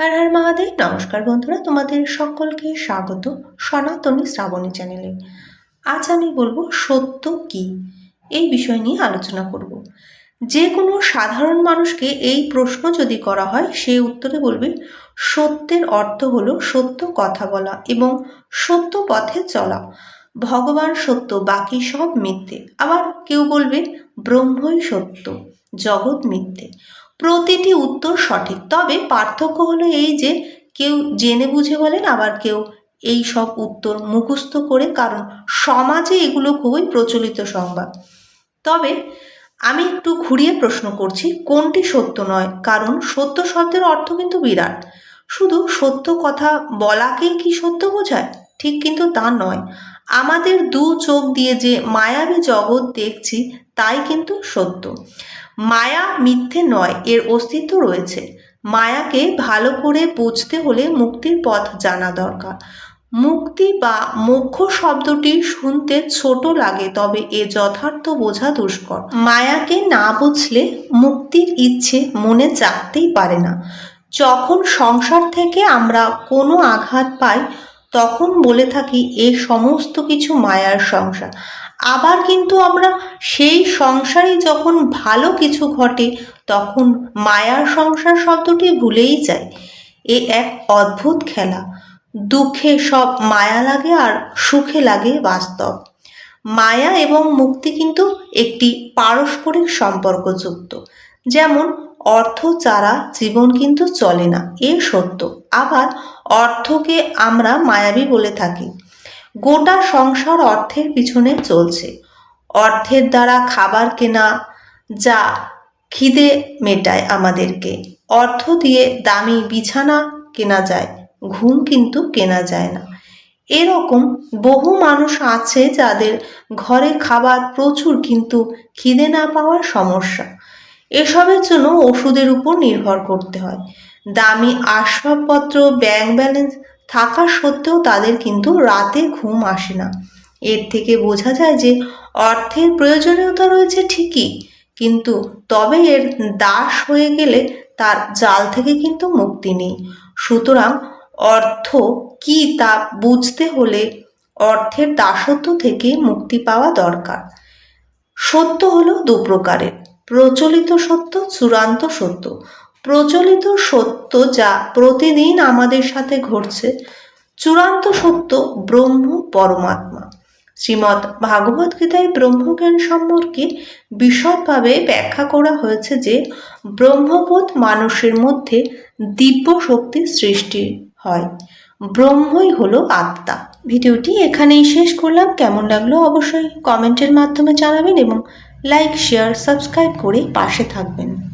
হর হর মহাদেব, নমস্কার বন্ধুরা, তোমাদের সকলকে স্বাগত সনাতনী শ্রাবণী চ্যানেলে আজ আমি বলব সত্য কি? এই বিষয় নিয়ে আলোচনা করব। যে কোনো সাধারণ মানুষকে এই প্রশ্ন যদি করা হয়, সে উত্তরে বলবে, সত্যের অর্থ হলো সত্য কথা বলা এবং সত্য পথে চলা। ভগবান সত্য, বাকি সব মিথ্যে। আবার কেউ বলবে, ব্রহ্মই সত্য, জগৎ মিথ্যে। প্রতিটি উত্তর সঠিক। তবে পার্থক্য হলো এই যে, কেউ জেনে বুঝে বলেন, আবার কেউ এই সব উত্তর মুখস্থ করে, কারণ সমাজে এগুলো খুবই প্রচলিত সংবাদ। তবে আমি একটু ঘুরিয়ে প্রশ্ন করছি, কোনটি সত্য নয়? কারণ সত্য শব্দের অর্থ কিন্তু বিরাট। শুধু সত্য কথা বলাকেই কি সত্য বোঝায়? ঠিক কিন্তু তা নয়। আমাদের দু চোখ দিয়ে যে মায়াবী জগৎ দেখছি, তাই কিন্তু সত্য। মায়া মিথ্যে নয়, এর অস্তিত্ব রয়েছে। মায়াকে ভালো করে বুঝতে হলে মুক্তির পথ জানা দরকার। মুক্তি বা মোক্ষ শব্দটি শুনতে ছোট লাগে, তবে এ যথার্থ বোঝা দুষ্কর। মায়াকে না বুঝলে মুক্তির ইচ্ছে মনে জাগতেই পারে না। যখন সংসার থেকে আমরা কোনো আঘাত পাই তখন বলে থাকি, এ সমস্ত কিছু মায়ার সংসার। আবার কিন্তু আমরা সেই সংসারে যখন ভালো কিছু ঘটে, তখন মায়ার সংসার শব্দটি ভুলেই যায় এ এক অদ্ভুত খেলা। দুঃখে সব মায়া লাগে আর সুখে লাগে বাস্তব। মায়া এবং মুক্তি কিন্তু একটি পারস্পরিক সম্পর্কযুক্ত। যেমন অর্থ ছাড়া জীবন কিন্তু চলে না, এ সত্য। আবার অর্থকে আমরা মায়াবী বলে থাকি। গোটা সংসার অর্থের পিছনে চলছে। অর্থের দ্বারা খাবার কেনা যা খিদে মেটায় আমাদেরকে, অর্থ দিয়ে দামি বিছানা কেনা যায়, ঘুম কিন্তু কেনা যায় না। এরকম বহু মানুষ আছে যাদের ঘরে খাবার প্রচুর কিন্তু খিদে না পাওয়ার সমস্যা। এসবের জন্য ওষুধের উপর নির্ভর করতে হয়। দামি আসবাবপত্র ব্যাংক ব্যালেন্স থাকা সত্ত্বেও তাদের কিন্তু রাতে ঘুম আসে না। এর থেকে বোঝা যায় যে অর্থের প্রয়োজনীয়তা রয়েছে ঠিকই, কিন্তু তবে এর দাস হয়ে গেলে তার জাল থেকে কিন্তু মুক্তি নেই। সুতরাং অর্থ কি তা বুঝতে হলে অর্থের দাসত্ব থেকে মুক্তি পাওয়া দরকার। সত্য হলো দু প্রকারের প্রচলিত সত্য, চূড়ান্ত সত্য। প্রচলিত সত্য যা প্রতিদিন আমাদের সাথে ঘটছে, চূড়ান্ত সত্য ব্রহ্ম, পরমাত্মা। শ্রীমৎ ভাগবত গীতায় ব্রহ্মজ্ঞান সম্পর্কে বিশদভাবে ব্যাখ্যা করা হয়েছে যে, ব্রহ্মবোধ মানুষের মধ্যে দিব্য শক্তির সৃষ্টি হয়। ব্রহ্মই হলো আত্মা। ভিডিওটি এখানেই শেষ করলাম। কেমন লাগল অবশ্যই কমেন্টের মাধ্যমে জানাবেন এবং লাইক শেয়ার সাবস্ক্রাইব করে পাশে থাকবেন।